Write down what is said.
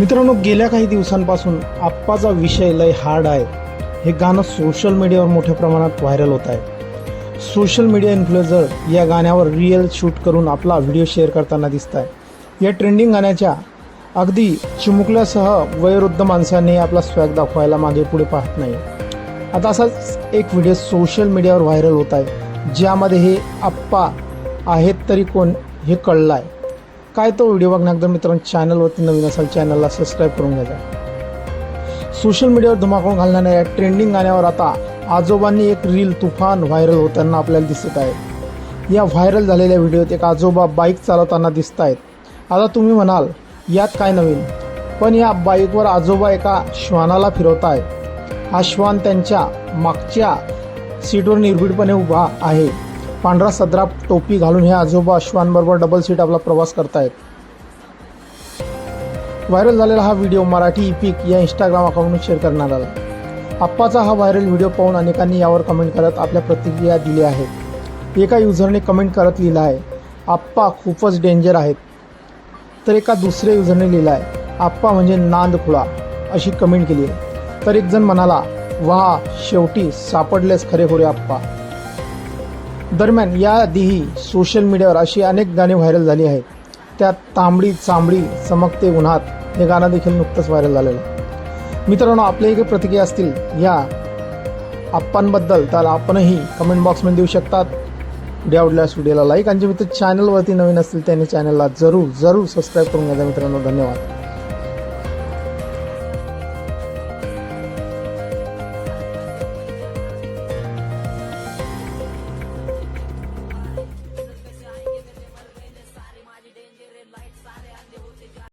मित्रांनो गेल्या काही दिवसांपासून आप्पाचा विषय लय हार्ड आहे. हे गाणं सोशल मीडियावर मोठ्या प्रमाणात व्हायरल होत आहे. सोशल मीडिया इन्फ्लुएन्झर या गाण्यावर रिअल शूट करून आपला व्हिडिओ शेअर करताना दिसत आहे. या ट्रेंडिंग गाण्याच्या अगदी चिमुकल्यासह वयोवृद्ध माणसांनी आपला स्वॅग दाखवायला मागे पुढे पाहत नाही. आता असाच एक व्हिडिओ सोशल मीडियावर व्हायरल होत आहे. ज्यामध्ये हे आप्पा आहेत तरी कोण हे कळलं आहे काय तो व्हिडिओ बघण्याकरता मित्रांनो चॅनलवरती नवीन असाल चॅनलला सबस्क्राईब करून घ्यायचा सोशल मीडियावर धुमाकूळ घालणाऱ्या या ट्रेंडिंग गाण्यावर आता आजोबांनी एक रील तुफान व्हायरल होताना आपल्याला दिसत आहे. या व्हायरल झालेल्या व्हिडिओत एक आजोबा बाईक चालवताना दिसत आहेत आता तुम्ही म्हणाल यात काय नवीन? पण या बाईकवर आजोबा एका श्वानाला फिरवत आहेत हा श्वान त्यांच्या मागच्या सीटवर निर्भीडपणे उभा आहे. पांढरा सदरा टोपी घालून हे आजोबा अश्वांबरोबर डबल सीट आपला प्रवास करतायत. व्हायरल झालेला हा व्हिडिओ मराठी इपिक या इंस्टाग्राम अकाउंटने शेअर करण्यात आला. आप्पाचा हा व्हायरल व्हिडिओ पाहून अनेकांनी यावर कमेंट करत आपल्या प्रतिक्रिया दिल्या आहेत. एका युझरने कमेंट करत लिहिलं आहे आप्पा खूपच डेंजर आहेत. तर एका दुसऱ्या युझरने लिहिलं आहे आप्पा म्हणजे नांद खुळा अशी कमेंट केली आहे. तर एक जण म्हणाला वा शेवटी सापडलेस खरेखुरे आप्पा. दरम्यान याआधीही सोशल मीडियावर अशी अनेक गाणी व्हायरल झाली आहेत. त्यात तांबडी चांबडी चमकते उन्हात हे गाणं देखील नुकतंच व्हायरल झालेलं आहे. मित्रांनो आपल्याही काही प्रतिक्रिया असतील या आप्पांबद्दल तर आपणही कमेंट बॉक्समध्ये देऊ शकतात. व्हिडिओ आवडल्यास व्हिडिओला लाईक आणि जे मित्र चॅनलवरती नवीन असतील त्यांनी चॅनलला जरूर जरूर सबस्क्राईब करून घ्या. मित्रांनो धन्यवाद.